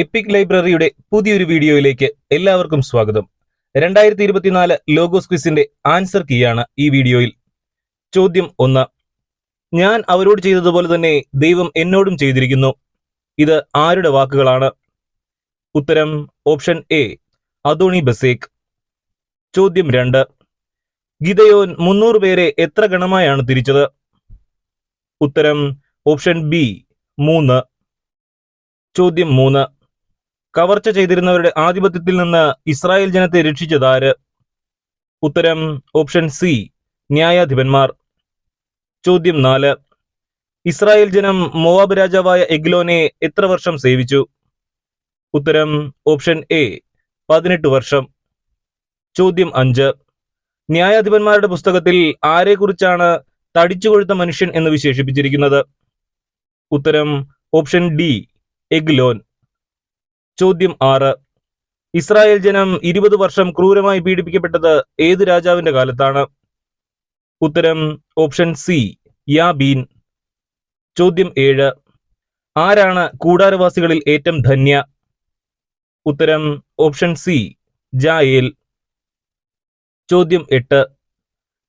EPIC ലൈബ്രറിയുടെ പുതിയൊരു വീഡിയോയിലേക്ക് എല്ലാവർക്കും സ്വാഗതം. രണ്ടായിരത്തി ഇരുപത്തിനാല് ലോഗോസ് ക്വിസിന്റെ ആൻസർ കീയാണ് ഈ വീഡിയോയിൽ. ചോദ്യം ഒന്ന്. ഞാൻ അവരോട് ചെയ്തതുപോലെ തന്നെ ദൈവം എന്നോടും ചെയ്തിരിക്കുന്നു. ഇത് ആരുടെ വാക്കുകളാണ്? ഉത്തരം ഓപ്ഷൻ എ അതോണി ബസേക്. ചോദ്യം രണ്ട്. ഗിതയോൻ മുന്നൂറ് പേരെ എത്ര ഗണമായാണ് തിരിച്ചത്? ഉത്തരം ഓപ്ഷൻ ബി മൂന്ന്. ചോദ്യം മൂന്ന്. കവർച്ച ചെയ്തിരുന്നവരുടെ ആധിപത്യത്തിൽ നിന്ന് ഇസ്രായേൽ ജനത്തെ രക്ഷിച്ചതാര്? ഉത്തരം ഓപ്ഷൻ സി ന്യായാധിപന്മാർ. ചോദ്യം നാല്. ഇസ്രായേൽ ജനം മോവാബ് രാജാവായ എഗ്ലോനെ എത്ര വർഷം സേവിച്ചു? ഉത്തരം ഓപ്ഷൻ എ പതിനെട്ട് വർഷം. ചോദ്യം അഞ്ച്. ന്യായാധിപന്മാരുടെ പുസ്തകത്തിൽ ആരെക്കുറിച്ചാണ് തടിച്ചുകൊഴുത്ത മനുഷ്യൻ എന്ന് വിശേഷിപ്പിച്ചിരിക്കുന്നത്? ഉത്തരം ഓപ്ഷൻ ഡി എഗ്ലോൻ. ചോദ്യം ആറ്. ഇസ്രായേൽ ജനം ഇരുപത് വർഷം ക്രൂരമായി പീഡിപ്പിക്കപ്പെട്ടത് ഏത് രാജാവിന്റെ കാലത്താണ്? ഉത്തരം ഓപ്ഷൻ സി യാബീൻ. ചോദ്യം ഏഴ്. ആരാണ് കൂടാരവാസികളിൽ ഏറ്റവും ധന്യ? ഉത്തരം ഓപ്ഷൻ സി ജായേൽ. ചോദ്യം എട്ട്.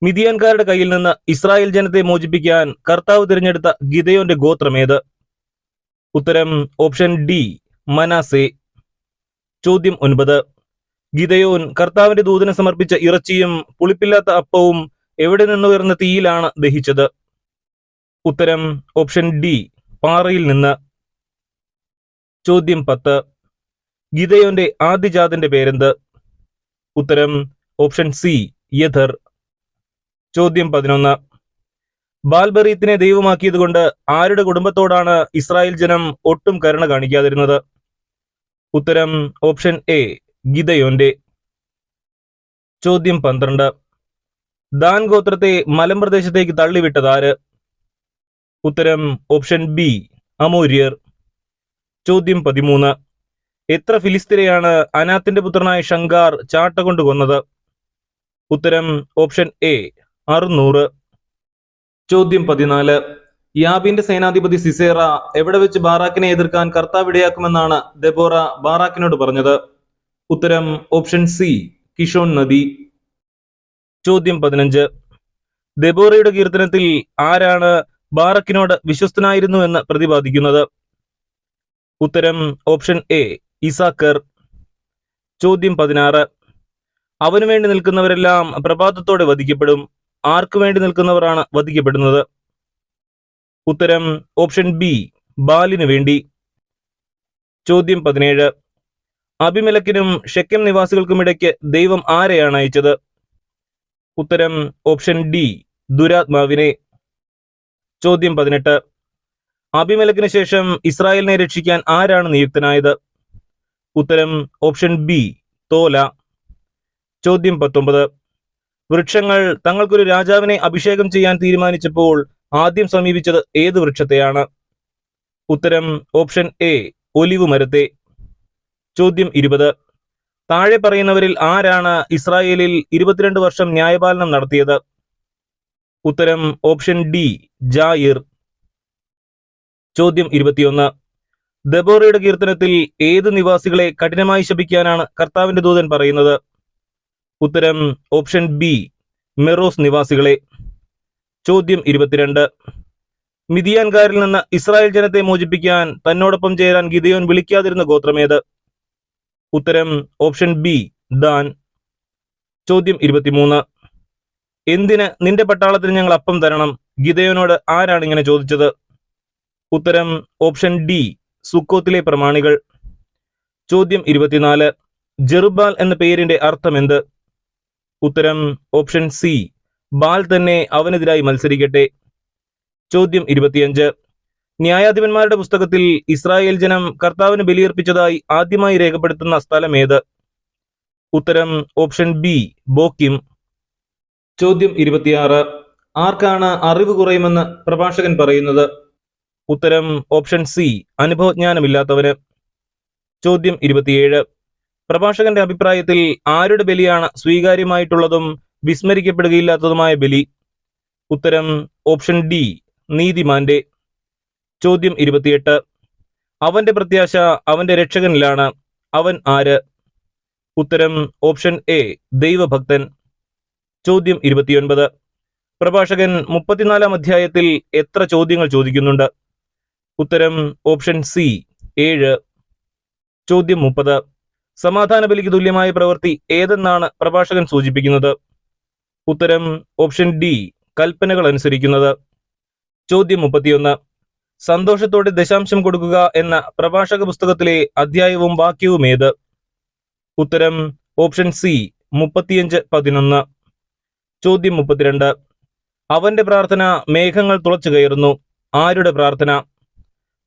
മിതിയാൻകാരുടെ കയ്യിൽ നിന്ന് ഇസ്രായേൽ ജനത്തെ മോചിപ്പിക്കാൻ കർത്താവ് തിരഞ്ഞെടുത്ത ഗിതയോന്റെ ഗോത്രമേത് ഉത്തരം ഓപ്ഷൻ ഡി മനാസെ. ചോദ്യം ഒൻപത്. ഗിതയോൻ കർത്താവിന്റെ ദൂതനെ സമർപ്പിച്ച ഇറച്ചിയും പുളിപ്പില്ലാത്ത അപ്പവും എവിടെ നിന്നുയർന്ന തീയിലാണ് ദഹിച്ചത്? ഉത്തരം ഓപ്ഷൻ ഡി പാറയിൽ നിന്ന്. ചോദ്യം പത്ത്. ഗിതയോന്റെ ആദ്യജാതന്റെ പേരെന്ത്? ഉത്തരം ഓപ്ഷൻ സി യഥർ. ചോദ്യം പതിനൊന്ന്. ബാൽബറീത്തിനെ ദൈവമാക്കിയതുകൊണ്ട് ആരുടെ കുടുംബത്തോടാണ് ഇസ്രായേൽ ജനം ഒട്ടും കരുണ കാണിക്കാതിരുന്നത്? ഉത്തരം ഓപ്ഷൻ എ ഗിതയോന്റെ ചോദ്യം പന്ത്രണ്ട്. ദാൻ ഗോത്രത്തെ മലമ്പ്രദേശത്തേക്ക് തള്ളിവിട്ടതാര് ഉത്തരം ഓപ്ഷൻ ബി അമൂര്യർ. ചോദ്യം പതിമൂന്ന്. എത്ര ഫിലിസ്തീനെയാണ് അനാത്തിന്റെ പുത്രനായ ശങ്കാർ ചാട്ട കൊണ്ട് കൊന്നത്? ഉത്തരം ഓപ്ഷൻ എ അറുന്നൂറ്. ചോദ്യം പതിനാല്. യാബിന്റെ സേനാധിപതി സിസേറ എവിടെ വെച്ച് ബാറാക്കിനെ എതിർക്കാൻ കർത്താവ് ഇടയാക്കുമെന്നാണ് ദെബോറ ബാറാക്കിനോട് പറഞ്ഞത്. ഉത്തരം ഓപ്ഷൻ സി കിഷോൺ നദി. ചോദ്യം പതിനഞ്ച്. ദെബോറയുടെ കീർത്തനത്തിൽ ആരാണ് ബാറക്കിനോട് വിശ്വസ്തനായിരുന്നു എന്ന് പ്രതിപാദിക്കുന്നത്? ഉത്തരം ഓപ്ഷൻ എ ഇസാക്കർ. ചോദ്യം പതിനാറ്. അവനു വേണ്ടി നിൽക്കുന്നവരെല്ലാം പ്രഭാതത്തോടെ വധിക്കപ്പെടും. ആർക്കു വേണ്ടി നിൽക്കുന്നവരാണ് വധിക്കപ്പെടുന്നത്? ഉത്തരം ഓപ്ഷൻ ബി ബാലിനു വേണ്ടി. ചോദ്യം പതിനേഴ്. അഭിമലക്കിനും ഷെക്കം നിവാസികൾക്കുമിടയ്ക്ക് ദൈവം ആരെയാണ് അയച്ചത്? ഉത്തരം ഓപ്ഷൻ ഡി ദുരാത്മാവിനെ. ചോദ്യം പതിനെട്ട്. അഭിമലക്കിന് ശേഷം ഇസ്രായേലിനെ രക്ഷിക്കാൻ ആരാണ് നിയുക്തനായത്? ഉത്തരം ഓപ്ഷൻ ബി തോല. ചോദ്യം പത്തൊമ്പത്. വൃക്ഷങ്ങൾ തങ്ങൾക്കൊരു രാജാവിനെ അഭിഷേകം ചെയ്യാൻ തീരുമാനിച്ചപ്പോൾ ആദ്യം സമീപിച്ചത് ഏത് വൃക്ഷത്തെയാണ്? ഉത്തരം ഓപ്ഷൻ എ ഒലിവ് മരത്തെ. ചോദ്യം ഇരുപത്. താഴെ പറയുന്നവരിൽ ആരാണ് ഇസ്രായേലിൽ ഇരുപത്തിരണ്ട് വർഷം ന്യായപാലനം നടത്തിയത്? ഉത്തരം ഓപ്ഷൻ ഡി ജായിർ. ചോദ്യം ഇരുപത്തിയൊന്ന്. ദബോറയുടെ കീർത്തനത്തിൽ ഏത് നിവാസികളെ കഠിനമായി ശപിക്കാനാണ് കർത്താവിന്റെ ദൂതൻ പറയുന്നത്? ഉത്തരം ഓപ്ഷൻ ബി മെറോസ് നിവാസികളെ. ചോദ്യം ഇരുപത്തിരണ്ട്. മിതിയാൻകാരിൽ നിന്ന് ഇസ്രായേൽ ജനത്തെ മോചിപ്പിക്കാൻ തന്നോടൊപ്പം ചേരാൻ ഗിദയോൻ വിളിക്കാതിരുന്ന ഗോത്രമേത് ഉത്തരം ഓപ്ഷൻ ബി ദാൻ. ചോദ്യം ഇരുപത്തിമൂന്ന്. എന്തിന് നിന്റെ പട്ടാളത്തിന് ഞങ്ങൾ അപ്പം തരണം? ഗിദയോനോട് ആരാണ് ഇങ്ങനെ ചോദിച്ചത്? ഉത്തരം ഓപ്ഷൻ ഡി സുക്കോത്തിലെ പ്രമാണികൾ. ചോദ്യം ഇരുപത്തിനാല്. ജെറുബാൽ എന്ന പേരിന്റെ അർത്ഥം എന്ത്? ഉത്തരം ഓപ്ഷൻ സി ബാൽ തന്നെ അവനെതിരായി മത്സരിക്കട്ടെ? ചോദ്യം ഇരുപത്തിയഞ്ച്. ന്യായാധിപന്മാരുടെ പുസ്തകത്തിൽ ഇസ്രായേൽ ജനം കർത്താവിന് ബലിയർപ്പിച്ചതായി ആദ്യമായി രേഖപ്പെടുത്തുന്ന സ്ഥലം ഏത്? ഉത്തരം ഓപ്ഷൻ ബി ബോക്കിം. ചോദ്യം ഇരുപത്തിയാറ്. ആർക്കാണ് അറിവ് കുറയുമെന്ന് പ്രഭാഷകൻ പറയുന്നത്? ഉത്തരം ഓപ്ഷൻ സി അനുഭവജ്ഞാനമില്ലാത്തവന്. ചോദ്യം ഇരുപത്തിയേഴ്. പ്രഭാഷകന്റെ അഭിപ്രായത്തിൽ ആരുടെ ബലിയാണ് സ്വീകാര്യമായിട്ടുള്ളതും വിസ്മരിക്കപ്പെടുകയില്ലാത്തതുമായ ബലി. ഉത്തരം ഓപ്ഷൻ ഡി നീതിമാന്റെ. ചോദ്യം ഇരുപത്തിയെട്ട്. അവന്റെ പ്രത്യാശ അവന്റെ രക്ഷകനിലാണ്. അവൻ ആര്? ഉത്തരം ഓപ്ഷൻ എ ദൈവഭക്തൻ. ചോദ്യം ഇരുപത്തിയൊൻപത്. പ്രഭാഷകൻ മുപ്പത്തിനാലാം അധ്യായത്തിൽ എത്ര ചോദ്യങ്ങൾ ചോദിക്കുന്നുണ്ട്? ഉത്തരം ഓപ്ഷൻ സി ഏഴ്. ചോദ്യം മുപ്പത്. സമാധാന ബലിക്ക് തുല്യമായ പ്രവൃത്തി ഏതെന്നാണ് പ്രഭാഷകൻ സൂചിപ്പിക്കുന്നത്? ഉത്തരം ഓപ്ഷൻ ഡി കൽപ്പനകൾ അനുസരിക്കുന്നത്. ചോദ്യം മുപ്പത്തിയൊന്ന് സന്തോഷത്തോടെ ദശാംശം കൊടുക്കുക എന്ന പ്രഭാഷക പുസ്തകത്തിലെ അധ്യായവും വാക്യവും ഏത്? ഉത്തരം ഓപ്ഷൻ സി മുപ്പത്തിയഞ്ച് പതിനൊന്ന്. ചോദ്യം മുപ്പത്തിരണ്ട് അവന്റെ പ്രാർത്ഥന മേഘങ്ങൾ തുളച്ചു കയറുന്നു ആരുടെ പ്രാർത്ഥന?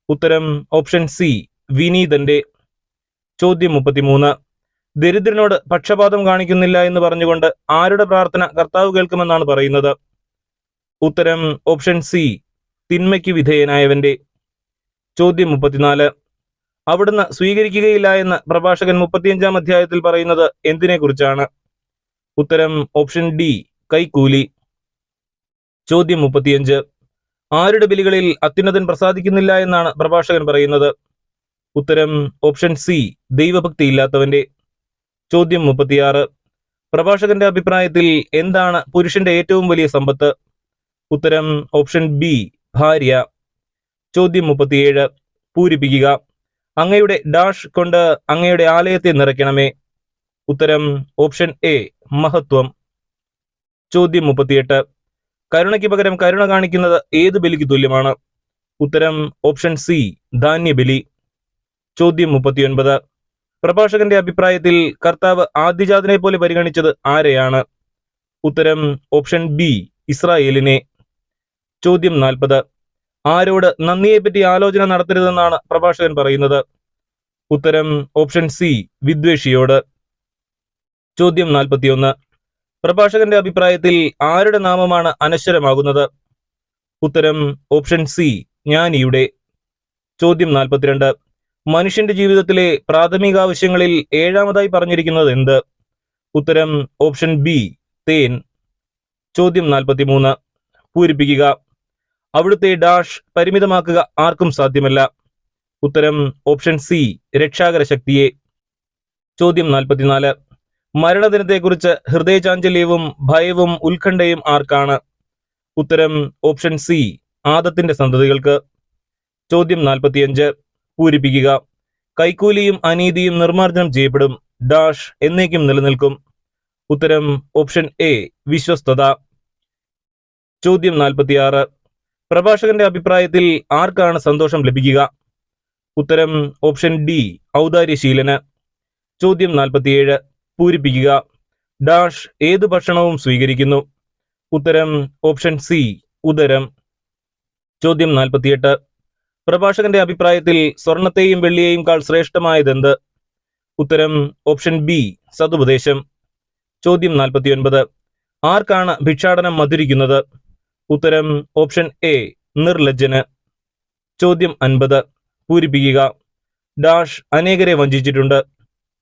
ഉത്തരം ഓപ്ഷൻ സി വിനീതന്റെ. ചോദ്യം മുപ്പത്തിമൂന്ന് ദരിദ്രനോട് പക്ഷപാതം കാണിക്കുന്നില്ല എന്ന് പറഞ്ഞുകൊണ്ട് ആരുടെ പ്രാർത്ഥന കർത്താവ് കേൾക്കുമെന്നാണ് പറയുന്നത്? ഉത്തരം ഓപ്ഷൻ സി തിന്മയ്ക്ക് വിധേയനായവന്റെ ചോദ്യം മുപ്പത്തിനാല്. അവിടുന്ന് സ്വീകരിക്കുകയില്ല എന്ന് പ്രഭാഷകൻ മുപ്പത്തിയഞ്ചാം അധ്യായത്തിൽ പറയുന്നത് എന്തിനെ കുറിച്ചാണ് ഉത്തരം ഓപ്ഷൻ ഡി കൈക്കൂലി. ചോദ്യം മുപ്പത്തിയഞ്ച്. ആരുടെ ബലികളിൽ അത്യുന്നതൻ പ്രസാദിക്കുന്നില്ല എന്നാണ് പ്രഭാഷകൻ പറയുന്നത്? ഉത്തരം ഓപ്ഷൻ സി ദൈവഭക്തി ഇല്ലാത്തവന്റെ ചോദ്യം മുപ്പത്തിയാറ്. പ്രഭാഷകന്റെ അഭിപ്രായത്തിൽ എന്താണ് പുരുഷന്റെ ഏറ്റവും വലിയ സമ്പത്ത്? ഉത്തരം ഓപ്ഷൻ ബി ഭാര്യ. ചോദ്യം മുപ്പത്തിയേഴ്. പൂരിപ്പിക്കുക. അങ്ങയുടെ ഡാഷ് കൊണ്ട് അങ്ങയുടെ ആലയത്തെ നിറയ്ക്കണമേ. ഉത്തരം ഓപ്ഷൻ എ മഹത്വം. ചോദ്യം മുപ്പത്തിയെട്ട്. കരുണയ്ക്ക് പകരം കരുണ കാണിക്കുന്നത് ഏത് ബലിക്ക് തുല്യമാണ്? ഉത്തരം ഓപ്ഷൻ സി ധാന്യബലി. ചോദ്യം മുപ്പത്തിയൊൻപത്. പ്രഭാഷകന്റെ അഭിപ്രായത്തിൽ കർത്താവ് ആദ്യജാതനെ പോലെ പരിഗണിച്ചത് ആരെയാണ്? ഉത്തരം ഓപ്ഷൻ ബി ഇസ്രായേലിനെ. ചോദ്യം നാൽപ്പത്. ആരോട് നന്ദിയെപ്പറ്റി ആലോചന നടത്തരുതെന്നാണ് പ്രഭാഷകൻ പറയുന്നത്? ഉത്തരം ഓപ്ഷൻ സി വിദ്വേഷിയോട്. ചോദ്യം നാൽപ്പത്തിയൊന്ന്. പ്രഭാഷകന്റെ അഭിപ്രായത്തിൽ ആരുടെ നാമമാണ് അനശ്വരമാകുന്നത്? ഉത്തരം ഓപ്ഷൻ സി ജ്ഞാനിയുടെ. ചോദ്യം നാൽപ്പത്തിരണ്ട്. മനുഷ്യന്റെ ജീവിതത്തിലെ പ്രാഥമിക ആവശ്യങ്ങളിൽ ഏഴാമതായി പറഞ്ഞിരിക്കുന്നത് എന്ത്? ഉത്തരം ഓപ്ഷൻ ബി തേൻ. ചോദ്യം നാൽപ്പത്തിമൂന്ന്. പൂരിപ്പിക്കുക. അവിടുത്തെ ഡാഷ് പരിമിതമാക്കുക ആർക്കും സാധ്യമല്ല. ഉത്തരം ഓപ്ഷൻ സി രക്ഷാകര ശക്തിയെ. ചോദ്യം നാൽപ്പത്തിനാല്. മരണദിനത്തെക്കുറിച്ച് ഹൃദയചാഞ്ചല്യവും ഭയവും ഉത്കണ്ഠയും ആർക്കാണ്? ഉത്തരം ഓപ്ഷൻ സി ആദത്തിന്റെ സന്തതികൾക്ക്. ചോദ്യം നാൽപ്പത്തിയഞ്ച്. പൂരിപ്പിക്കുക. കൈക്കൂലിയും അനീതിയും നിർമ്മാർജനം ചെയ്യപ്പെടും. ഡാഷ് എന്നേക്കും നിലനിൽക്കും. ഉത്തരം ഓപ്ഷൻ എ വിശ്വസ്തത. ചോദ്യം നാൽപ്പത്തിയാറ്. പ്രഭാഷകന്റെ അഭിപ്രായത്തിൽ ആർക്കാണ് സന്തോഷം ലഭിക്കുക? ഉത്തരം ഓപ്ഷൻ ഡി ഔദാര്യശീലന്. ചോദ്യം നാൽപ്പത്തിയേഴ് പൂരിപ്പിക്കുക. ഡാഷ് ഏത് ഭക്ഷണവും സ്വീകരിക്കുന്നു? ഉത്തരം ഓപ്ഷൻ സി ഉദരം. ചോദ്യം നാൽപ്പത്തിയെട്ട്. പ്രഭാഷകന്റെ അഭിപ്രായത്തിൽ സ്വർണത്തെയും വെള്ളിയെയും കാൾ ശ്രേഷ്ഠമായതെന്ത്? ഉത്തരം ഓപ്ഷൻ ബി സതുപദേശം. ചോദ്യം നാൽപ്പത്തിയൊൻപത്. ആർക്കാണ് ഭിക്ഷാടനം മധുരിക്കുന്നത്? ഉത്തരം ഓപ്ഷൻ എ നിർലജ്ജന്. ചോദ്യം അൻപത്. പൂരിപ്പിക്കുക. ഡാഷ് അനേകരെ വഞ്ചിച്ചിട്ടുണ്ട്.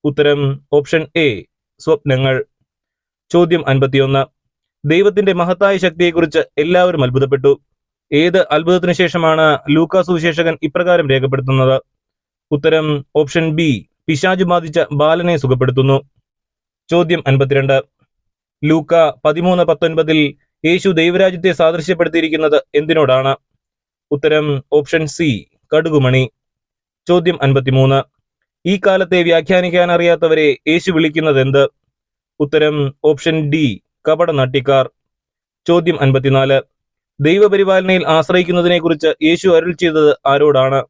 ഉത്തരം ഓപ്ഷൻ എ സ്വപ്നങ്ങൾ. ചോദ്യം അൻപത്തിയൊന്ന്. ദൈവത്തിന്റെ മഹത്തായ ശക്തിയെക്കുറിച്ച് എല്ലാവരും അത്ഭുതപ്പെട്ടു. ഏത് അത്ഭുതത്തിന് ശേഷമാണ് ലൂക്കാ സുവിശേഷകൻ ഇപ്രകാരം രേഖപ്പെടുത്തുന്നത്? ഉത്തരം ഓപ്ഷൻ ബി പിശാജു ബാധിച്ച ബാലനെ സുഖപ്പെടുത്തുന്നു. ചോദ്യം അൻപത്തിരണ്ട്. ലൂക്ക പതിമൂന്ന് പത്തൊൻപതിൽ യേശു ദൈവരാജ്യത്തെ സാദൃശ്യപ്പെടുത്തിയിരിക്കുന്നത് എന്തിനോടാണ്? ഉത്തരം ഓപ്ഷൻ സി കടുകുമണി. ചോദ്യം അൻപത്തിമൂന്ന്. ഈ കാലത്തെ വ്യാഖ്യാനിക്കാൻ അറിയാത്തവരെ യേശു വിളിക്കുന്നത് എന്ത് ഉത്തരം ഓപ്ഷൻ ഡി കപട നാട്ടിക്കാർ ചോദ്യം അൻപത്തിനാല്. ദൈവപരിപാലനയിൽ ആശ്രയിക്കുന്നതിനെക്കുറിച്ച് യേശു അരുൾ ചെയ്തത് ആരോടാണ്?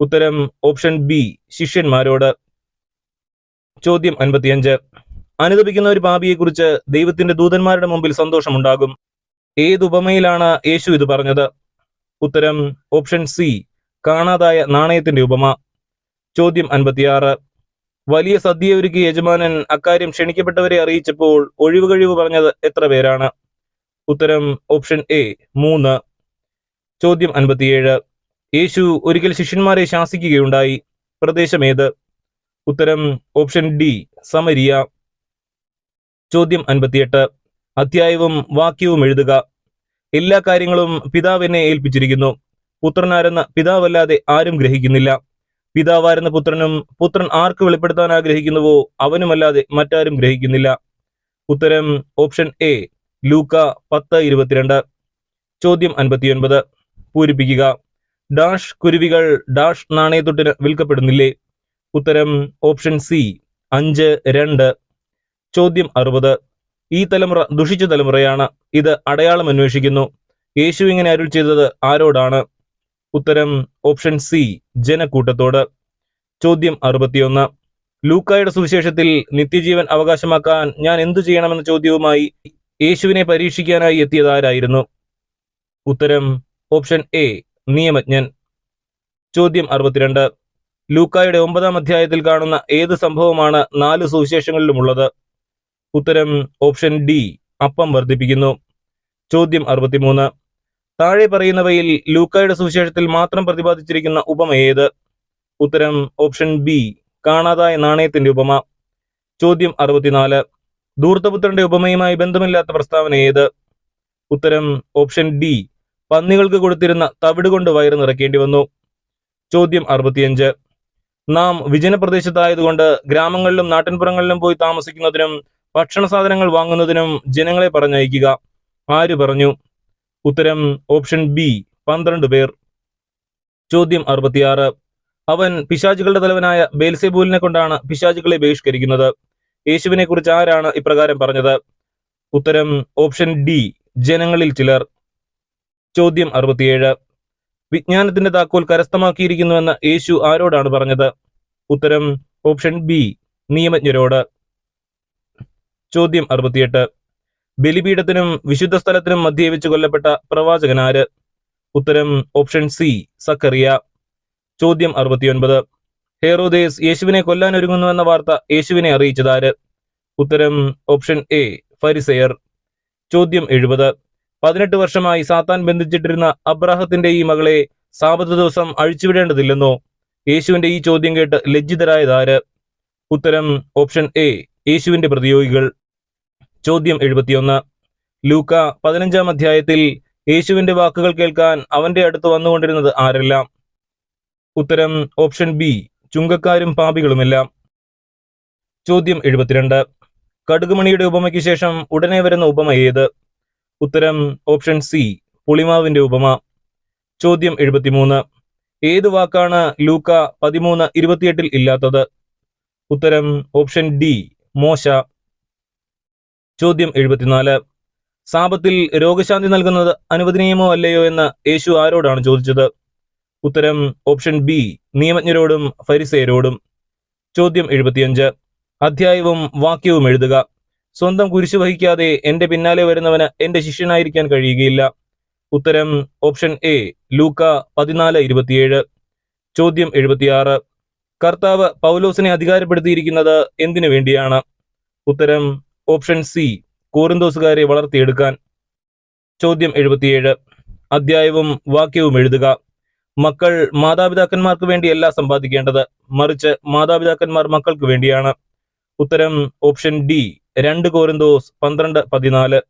ഉത്തരം ഓപ്ഷൻ ബി ശിഷ്യന്മാരോട്. ചോദ്യം അൻപത്തിയഞ്ച്. അനുദപിക്കുന്ന ഒരു പാപിയെക്കുറിച്ച് ദൈവത്തിന്റെ ദൂതന്മാരുടെ മുമ്പിൽ സന്തോഷമുണ്ടാകും. ഏത് ഉപമയിലാണ് യേശു ഇത് പറഞ്ഞത്? ഉത്തരം ഓപ്ഷൻ സി കാണാതായ നാണയത്തിന്റെ ഉപമ. ചോദ്യം അൻപത്തിയാറ്. വലിയ സദ്യ ഒരുക്കിയ യജമാനൻ അക്കാര്യം ക്ഷണിക്കപ്പെട്ടവരെ അറിയിച്ചപ്പോൾ ഒഴിവ് കഴിവ് പറഞ്ഞത് എത്ര പേരാണ്? ഉത്തരം ഓപ്ഷൻ എ മൂന്ന്. ചോദ്യം അൻപത്തിയേഴ്. യേശു ഒരിക്കൽ ശിഷ്യന്മാരെ ശാസിക്കുകയുണ്ടായി. പ്രദേശമേത് ഉത്തരം ഓപ്ഷൻ ഡി സമരിയ. ചോദ്യം അൻപത്തിയെട്ട്. അധ്യായവും വാക്യവും എഴുതുക. എല്ലാ കാര്യങ്ങളും പിതാവ് എന്നെ ഏൽപ്പിച്ചിരിക്കുന്നു. പുത്രനാരെന്ന് പിതാവല്ലാതെ ആരും ഗ്രഹിക്കുന്നില്ല. പിതാവായിരുന്ന പുത്രനും പുത്രൻ ആർക്ക് വെളിപ്പെടുത്താൻ ആഗ്രഹിക്കുന്നുവോ അവനുമല്ലാതെ മറ്റാരും ഗ്രഹിക്കുന്നില്ല. ഉത്തരം ഓപ്ഷൻ എ ലൂക്ക പത്ത് ഇരുപത്തിരണ്ട്. ചോദ്യം അൻപത്തിയൊൻപത്. പൂരിപ്പിക്കുക. ഡാഷ് കുരുവികൾ ഡാഷ് നാണയത്തൊട്ടിന് വിൽക്കപ്പെടുന്നില്ലേ? ഉത്തരം ഓപ്ഷൻ സി അഞ്ച് രണ്ട്. ചോദ്യം അറുപത്. ഈ തലമുറ ദുഷിച്ച തലമുറയാണ്. ഇത് അടയാളം അന്വേഷിക്കുന്നു. യേശു ഇങ്ങനെ അരുൾ ചെയ്തത് ആരോടാണ്? ഉത്തരം ഓപ്ഷൻ സി ജനക്കൂട്ടത്തോട്. ചോദ്യം അറുപത്തിയൊന്ന്. ലൂക്കായുടെ സുവിശേഷത്തിൽ നിത്യജീവൻ അവകാശമാക്കാൻ ഞാൻ എന്തു ചെയ്യണമെന്ന ചോദ്യവുമായി യേശുവിനെ പരീക്ഷിക്കാനായി എത്തിയതാരായിരുന്നു ഉത്തരം ഓപ്ഷൻ എ നിയമജ്ഞൻ. ചോദ്യം അറുപത്തിരണ്ട്. ലൂക്കായുടെ ഒമ്പതാം അധ്യായത്തിൽ കാണുന്ന ഏത് സംഭവമാണ് നാല് സുവിശേഷങ്ങളിലുമുള്ളത്? ഉത്തരം ഓപ്ഷൻ ഡി അപ്പം വർദ്ധിപ്പിക്കുന്നു. ചോദ്യം അറുപത്തിമൂന്ന്. താഴെ പറയുന്നവയിൽ ലൂക്കായുടെ സുവിശേഷത്തിൽ മാത്രം പ്രതിപാദിച്ചിരിക്കുന്ന ഉപമ ഏത്? ഉത്തരം ഓപ്ഷൻ ബി കാണാതായ നാണയത്തിന്റെ ഉപമ. ചോദ്യം അറുപത്തിനാല്. ധൂർത്തപുത്രന്റെ ഉപമയുമായി ബന്ധമില്ലാത്ത പ്രസ്താവന ഏത്? ഉത്തരം ഓപ്ഷൻ ഡി. പന്നികൾക്ക് കൊടുത്തിരുന്ന തവിട് കൊണ്ട് വയറ് നിറയ്ക്കേണ്ടി വന്നു. ചോദ്യം അറുപത്തിയഞ്ച്. നാം വിജനപ്രദേശത്തായതുകൊണ്ട് ഗ്രാമങ്ങളിലും നാട്ടിൻപുറങ്ങളിലും പോയി താമസിക്കുന്നതിനും ഭക്ഷണ സാധനങ്ങൾ വാങ്ങുന്നതിനും ജനങ്ങളെ പറഞ്ഞയക്കുക. ആര് പറഞ്ഞു? ഉത്തരം ഓപ്ഷൻ ബി. പന്ത്രണ്ട് പേർ. ചോദ്യം അറുപത്തിയാറ്. അവൻ പിശാചുകളുടെ തലവനായ ബേൽസെബൂലിനെ കൊണ്ടാണ് പിശാചുകളെ ബഹിഷ്കരിക്കുന്നത്. യേശുവിനെ കുറിച്ച് ആരാണ് ഇപ്രകാരം പറഞ്ഞത്? ഉത്തരം ഓപ്ഷൻ ഡി ജനങ്ങളിൽ ചിലർ. ചോദ്യം അറുപത്തിയേഴ്. വിജ്ഞാനത്തിന്റെ താക്കോൽ കരസ്ഥമാക്കിയിരിക്കുന്നുവെന്ന് യേശു ആരോടാണ് പറഞ്ഞത്? ഉത്തരം ഓപ്ഷൻ ബി നിയമജ്ഞരോട്. ചോദ്യം അറുപത്തിയെട്ട്. ബലിപീഠത്തിനും വിശുദ്ധ സ്ഥലത്തിനും മധ്യേ വെച്ച് കൊല്ലപ്പെട്ട പ്രവാചകനാര് ഉത്തരം ഓപ്ഷൻ സി സക്കറിയ ചോദ്യം അറുപത്തിയൊൻപത്. ഹേറോദേസ് യേശുവിനെ കൊല്ലാൻ ഒരുങ്ങുന്നുവെന്ന വാർത്ത യേശുവിനെ അറിയിച്ചതാര്? ഉത്തരം ഓപ്ഷൻ എ ഫരിസെയർ. ചോദ്യം എഴുപത്. പതിനെട്ട് വർഷമായി സാത്താൻ ബന്ധിച്ചിട്ടിരുന്ന അബ്രാഹത്തിന്റെ ഈ മകളെ സാപത്ത് ദിവസം അഴിച്ചുവിടേണ്ടതില്ലെന്നോ? യേശുവിന്റെ ഈ ചോദ്യം കേട്ട് ലജ്ജിതരായതാര്? ഉത്തരം ഓപ്ഷൻ എ യേശുവിന്റെ പ്രതിയോഗികൾ. ചോദ്യം എഴുപത്തിയൊന്ന്. ലൂക്ക പതിനഞ്ചാം അധ്യായത്തിൽ യേശുവിന്റെ വാക്കുകൾ കേൾക്കാൻ അവന്റെ അടുത്ത് വന്നുകൊണ്ടിരുന്നത് ആരെല്ലാം? ഉത്തരം ഓപ്ഷൻ ബി ചുങ്കക്കാരും പാപികളുമെല്ലാം. ചോദ്യം എഴുപത്തിരണ്ട്. കടുകുമണിയുടെ ഉപമയ്ക്ക് ശേഷം ഉടനെ വരുന്ന ഉപമ ഏത്? ഉത്തരം ഓപ്ഷൻ സി പുളിമാവിന്റെ ഉപമ. ചോദ്യം എഴുപത്തിമൂന്ന്. ഏത് വാക്കാണ് ലൂക്ക പതിമൂന്ന് ഇരുപത്തിയെട്ടിൽ ഇല്ലാത്തത്? ഉത്തരം ഓപ്ഷൻ ഡി മോശ. ചോദ്യം എഴുപത്തിനാല്. സാപത്തിൽ രോഗശാന്തി നൽകുന്നത് അനുവദനീയമോ അല്ലയോ എന്ന് യേശു ആരോടാണ് ചോദിച്ചത്? ഉത്തരം ഓപ്ഷൻ ബി നിയമജ്ഞരോടും ഫരിസേരോടും ചോദ്യം എഴുപത്തിയഞ്ച്. അധ്യായവും വാക്യവും എഴുതുക. സ്വന്തം കുരിശു വഹിക്കാതെ എന്റെ പിന്നാലെ വരുന്നവന് എന്റെ ശിഷ്യനായിരിക്കാൻ കഴിയുകയില്ല. ഉത്തരം ഓപ്ഷൻ എ ലൂക്ക പതിനാല് ഇരുപത്തിയേഴ്. ചോദ്യം എഴുപത്തിയാറ്. കർത്താവ് പൗലോസിനെ അധികാരപ്പെടുത്തിയിരിക്കുന്നത് എന്തിനു വേണ്ടിയാണ്? ഉത്തരം ഓപ്ഷൻ സി കോറിന്തോസുകാരെ വളർത്തിയെടുക്കാൻ. ചോദ്യം എഴുപത്തിയേഴ്. അധ്യായവും വാക്യവും എഴുതുക. മക്കൾ മാതാപിതാക്കന്മാർക്ക് വേണ്ടിയല്ല സമ്പാദിക്കേണ്ടത്. മറിച്ച് മാതാപിതാക്കന്മാർ മക്കൾക്ക് വേണ്ടിയാണ്. ഉത്തരം ഓപ്ഷൻ ഡി. രണ്ട് കോരന്തോസ് പന്ത്രണ്ട് പതിനാല്.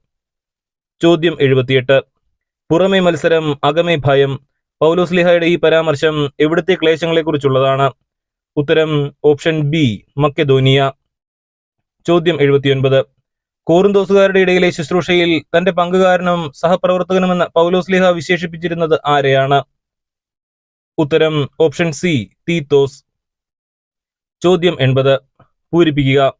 ചോദ്യം എഴുപത്തിയെട്ട്. പുറമേ മത്സരം അകമേ ഭയം. പൗലോസ്ലിഹയുടെ ഈ പരാമർശം എവിടുത്തെ ക്ലേശങ്ങളെക്കുറിച്ചുള്ളതാണ്. ഉത്തരം ഓപ്ഷൻ ബി മക്കെദോനിയ. ചോദ്യം എഴുപത്തിയൊൻപത്. കോറിന്തോസുകാരുടെ ഇടയിലെ ശുശ്രൂഷയിൽ തന്റെ പങ്കുകാരനും സഹപ്രവർത്തകനുമെന്ന് പൗലോസ്ലിഹ വിശേഷിപ്പിച്ചിരുന്നത് ആരെയാണ്? ഉത്തരം ഓപ്ഷൻ സി തീത്തോസ് ചോദ്യം എൺപത്. പൂരിപ്പിക്കുക.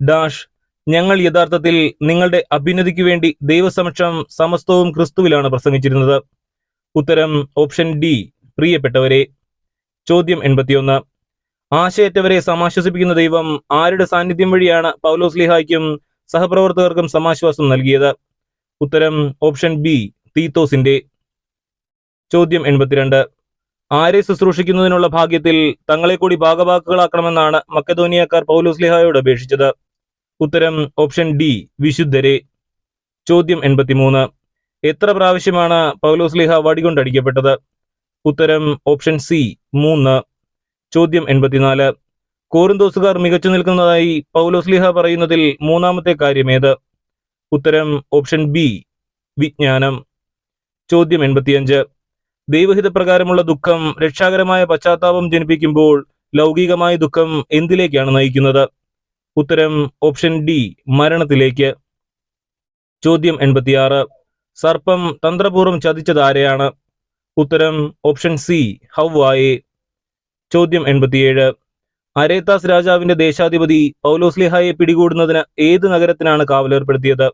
ഡാഷ് ഞങ്ങൾ യഥാർത്ഥത്തിൽ നിങ്ങളുടെ അഭ്യുന്നതിക്ക് വേണ്ടി ദൈവസമക്ഷം സമസ്തവും ക്രിസ്തുവിലാണ് പ്രസംഗിച്ചിരുന്നത്. ഉത്തരം ഓപ്ഷൻ ഡി പ്രിയപ്പെട്ടവരെ. ചോദ്യം എൺപത്തിയൊന്ന്. ആശയറ്റവരെ സമാശ്വസിപ്പിക്കുന്ന ദൈവം ആരുടെ സാന്നിധ്യം വഴിയാണ് പൗലോസ് ലിഹായ്ക്കും സഹപ്രവർത്തകർക്കും സമാശ്വാസം നൽകിയത്? ഉത്തരം ഓപ്ഷൻ ബി തീത്തോസിന്റെ ചോദ്യം എൺപത്തിരണ്ട്. ആരെ ശുശ്രൂഷിക്കുന്നതിനുള്ള ഭാഗ്യത്തിൽ തങ്ങളെ കൂടി ഭാഗവാക്കുകളാക്കണമെന്നാണ് മക്കധോനിയക്കാർ പൗലോസ്ലിഹായോട് അപേക്ഷിച്ചത്. ഉത്തരം ഓപ്ഷൻ ഡി വിശുദ്ധരെ. ചോദ്യം എൺപത്തിമൂന്ന്. എത്ര പ്രാവശ്യമാണ് പൗലോസ്ലിഹ വടികൊണ്ടടിക്കപ്പെട്ടത് ഉത്തരം ഓപ്ഷൻ സി മൂന്ന്. ചോദ്യം എൺപത്തിനാല്. കോറിന്തോസുകാർ മികച്ചു നിൽക്കുന്നതായി പൗലോസ്ലിഹ പറയുന്നതിൽ മൂന്നാമത്തെ കാര്യമേത്? ഉത്തരം ഓപ്ഷൻ ബി വിജ്ഞാനം. ചോദ്യം എൺപത്തിയഞ്ച്. ദൈവഹിതപ്രകാരമുള്ള ദുഃഖം രക്ഷാകരമായ പശ്ചാത്താപം ജനിപ്പിക്കുമ്പോൾ ലൗകികമായ ദുഃഖം എന്തിലേക്കാണ് നയിക്കുന്നത്? ഉത്തരം ഓപ്ഷൻ ഡി മരണത്തിലേക്ക്. ചോദ്യം എൺപത്തിയാറ്. സർപ്പം തന്ത്രപൂർവം ചതിച്ചത് ആരെയാണ്? ഉത്തരം ഓപ്ഷൻ സി ഹൗവായെ. ചോദ്യം എൺപത്തിയേഴ്. അരേത്താസ് രാജാവിന്റെ ദേശാധിപതി പൗലോസ്ലിഹായെ പിടികൂടുന്നതിന് ഏത് നഗരത്തിനാണ് കാവലേർപ്പെടുത്തിയത്?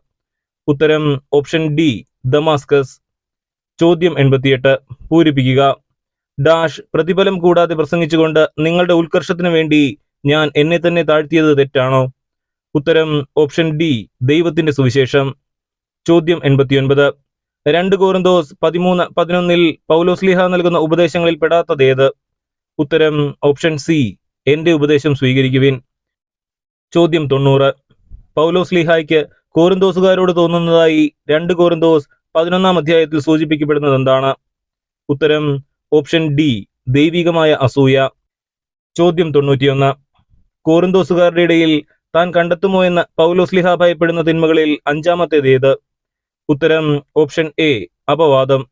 ഉത്തരം ഓപ്ഷൻ ഡി ദമാസ്കസ്. ചോദ്യം എൺപത്തിയെട്ട് പൂരിപ്പിക്കുക. ഡാഷ് പ്രതിഫലം കൂടാതെ പ്രസംഗിച്ചുകൊണ്ട് നിങ്ങളുടെ ഉത്കർഷത്തിനു വേണ്ടി ഞാൻ എന്നെ തന്നെ താഴ്ത്തിയത് തെറ്റാണോ? ഉത്തരം ഓപ്ഷൻ ഡി ദൈവത്തിന്റെ സുവിശേഷം. ചോദ്യം എൺപത്തിയൊൻപത്. രണ്ട് കോറിന്തോസ് പതിമൂന്ന് പതിനൊന്നിൽ പൗലോസ്ലിഹ നൽകുന്ന ഉപദേശങ്ങളിൽ പെടാത്തതേത് ഉത്തരം ഓപ്ഷൻ സി എന്റെ ഉപദേശം സ്വീകരിക്കുവിൻ. ചോദ്യം തൊണ്ണൂറ്. പൗലോസ്ലിഹായ്ക്ക് കോറിന്തോസുകാരോട് തോന്നുന്നതായി രണ്ട് കോറിന്തോസ് പതിനൊന്നാം അധ്യായത്തിൽ സൂചിപ്പിക്കപ്പെടുന്നത് എന്താണ്? ഉത്തരം ഓപ്ഷൻ ഡി ദൈവികമായ അസൂയ. ചോദ്യം തൊണ്ണൂറ്റിയൊന്ന്. കോറിന്തോസുകാരുടെ ഇടയിൽ താൻ കണ്ടെത്തുമോ എന്ന് പൗലോസ്ലിഹ ഭയപ്പെടുന്ന തിന്മകളിൽ അഞ്ചാമത്തേത് ഏത്? ഉത്തരം ഓപ്ഷൻ എ അപവാദം.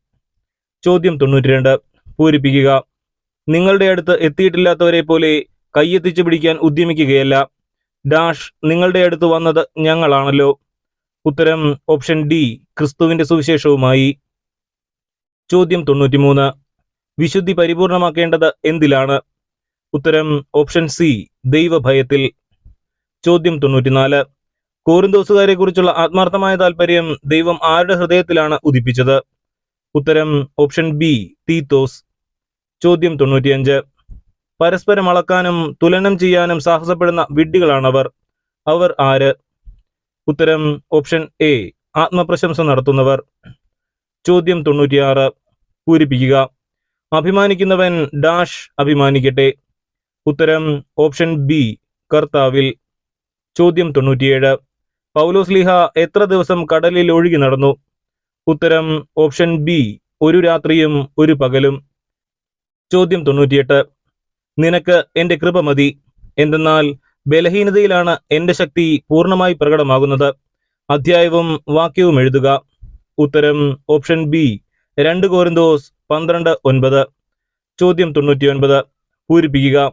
ചോദ്യം തൊണ്ണൂറ്റിരണ്ട്. പൂരിപ്പിക്കുക. നിങ്ങളുടെ അടുത്ത് എത്തിയിട്ടില്ലാത്തവരെ പോലെ കയ്യെത്തിച്ചു പിടിക്കാൻ ഉദ്യമിക്കുകയല്ല. ഡാഷ് നിങ്ങളുടെ അടുത്ത് വന്നത് ഞങ്ങളാണല്ലോ. ഉത്തരം ഓപ്ഷൻ ഡി ക്രിസ്തുവിന്റെ സുവിശേഷവുമായി. ചോദ്യം തൊണ്ണൂറ്റിമൂന്ന്. വിശുദ്ധി പരിപൂർണമാക്കേണ്ടത് എന്തിലാണ്? ഉത്തരം ഓപ്ഷൻ സി ദൈവഭയത്തിൽ. ചോദ്യം തൊണ്ണൂറ്റിനാല്. കോരിന്തോസുകാരെ കുറിച്ചുള്ള ആത്മാർത്ഥമായ താല്പര്യം ദൈവം ആരുടെ ഹൃദയത്തിലാണ് ഉദിപ്പിച്ചത്? ഉത്തരം ഓപ്ഷൻ ബി തീത്തോസ്. ചോദ്യം തൊണ്ണൂറ്റിയഞ്ച്. പരസ്പരം അളക്കാനും തുലനം ചെയ്യാനും സാഹസപ്പെടുന്ന വിഡ്ഢികളാണവർ. അവർ ആര്? ഉത്തരം ഓപ്ഷൻ എ ആത്മപ്രശംസ നടത്തുന്നവർ. ചോദ്യം തൊണ്ണൂറ്റിയാറ് പൂരിപ്പിക്കുക. അഭിമാനിക്കുന്നവൻ ഡാഷ് അഭിമാനിക്കട്ടെ. ഉത്തരം ഓപ്ഷൻ ബി കർത്താവിൽ. ചോദ്യം തൊണ്ണൂറ്റിയേഴ് പൗലോസ്ലിഹ എത്ര ദിവസം കടലിൽ ഒഴുകി നടന്നു? ഉത്തരം ഓപ്ഷൻ ബി ഒരു രാത്രിയും ഒരു പകലും. ചോദ്യം തൊണ്ണൂറ്റിയെട്ട് നിനക്ക് എന്റെ കൃപ മതി. എന്തെന്നാൽ ബലഹീനതയിലാണ് എന്റെ ശക്തി പൂർണമായി പ്രകടമാകുന്നത്. അധ്യായവും വാക്യവും എഴുതുക. ഉത്തരം ഓപ്ഷൻ ബി. രണ്ട് കോരിന്തോസ് പന്ത്രണ്ട് ഒൻപത്. ചോദ്യം തൊണ്ണൂറ്റിയൊൻപത്. പൂരിപ്പിക്കുക.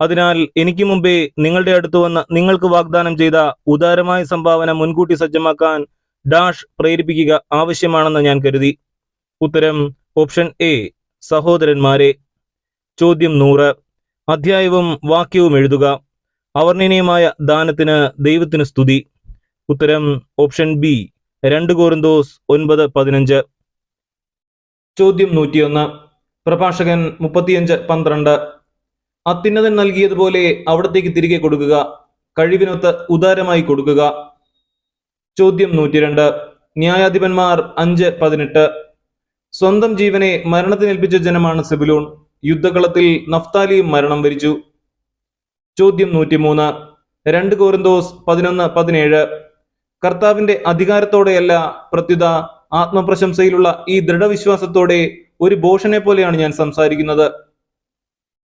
അതിനാൽ എനിക്ക് മുമ്പേ നിങ്ങളുടെ അടുത്ത് വന്ന് നിങ്ങൾക്ക് വാഗ്ദാനം ചെയ്ത ഉദാരമായ സംഭാവന മുൻകൂട്ടി സജ്ജമാക്കാൻ ഡാഷ് പ്രേരിപ്പിക്കുക ആവശ്യമാണെന്ന് ഞാൻ കരുതി. ഉത്തരം ഓപ്ഷൻ എ. സഹോദരന്മാരെ. ചോദ്യം നൂറ്. അധ്യായവും വാക്യവും എഴുതുക. അവർണനീയമായ ദാനത്തിന് ദൈവത്തിന് സ്തുതി. ഉത്തരം ഓപ്ഷൻ ബി രണ്ട് കോറിന്തോസ് ഒൻപത് പതിനഞ്ച്. ചോദ്യം നൂറ്റിയൊന്ന്. പ്രഭാഷകൻ മുപ്പത്തിയഞ്ച് പന്ത്രണ്ട്. അത്യുന്നതൻ നൽകിയതുപോലെ അവിടത്തേക്ക് തിരികെ കൊടുക്കുക. കഴിവിനൊത്ത് ഉദാരമായി കൊടുക്കുക. ചോദ്യം നൂറ്റിരണ്ട്. ന്യായാധിപന്മാർ അഞ്ച് പതിനെട്ട്. സ്വന്തം ജീവനെ മരണത്തിനേൽപ്പിച്ച ജനമാണ് സെബുലൂൺ. യുദ്ധകളത്തിൽ നഫ്താലിയും മരണം വരിച്ചു. ചോദ്യം നൂറ്റിമൂന്ന്. രണ്ട് കോറിന്തോസ് പതിനൊന്ന് പതിനേഴ്. കർത്താവിന്റെ അധികാരത്തോടെയല്ല പ്രത്യുത ആത്മപ്രശംസയിലുള്ള ഈ ദൃഢവിശ്വാസത്തോടെ ഒരു ഭോഷനെ പോലെയാണ് ഞാൻ സംസാരിക്കുന്നത്.